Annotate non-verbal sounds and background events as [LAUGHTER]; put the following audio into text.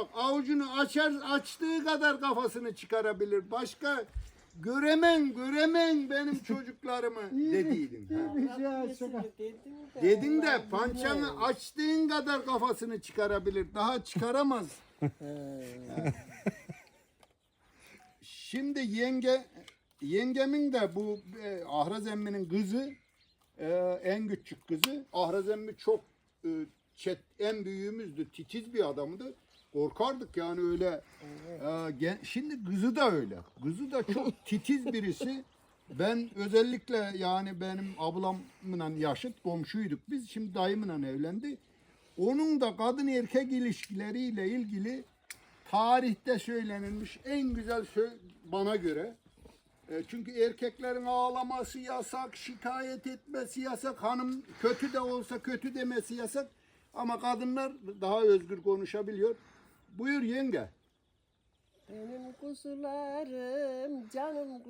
bak avucunu açar açtığı kadar kafasını çıkarabilir. Başka göremen göremen benim [LAUGHS] çocuklarımı dediydin. şey Dedin de pançanı açtığın kadar kafasını çıkarabilir. Daha çıkaramaz. [LAUGHS] Şimdi yenge yengemin de bu e, Ahraz emminin kızı e, en küçük kızı. Ahraz emmi çok e, çet, en büyüğümüzdü. Titiz bir adamdı. Korkardık yani öyle. E, gen- şimdi kızı da öyle. Kızı da çok [LAUGHS] titiz birisi. Ben özellikle yani benim ablamla yaşıt komşuyduk biz. Şimdi dayımla evlendi. Onun da kadın erkek ilişkileriyle ilgili tarihte söylenilmiş en güzel söz bana göre. E, çünkü erkeklerin ağlaması yasak, şikayet etmesi yasak, hanım kötü de olsa kötü demesi yasak. Ama kadınlar daha özgür konuşabiliyor. Buyur yenge. Benim kuzularım canım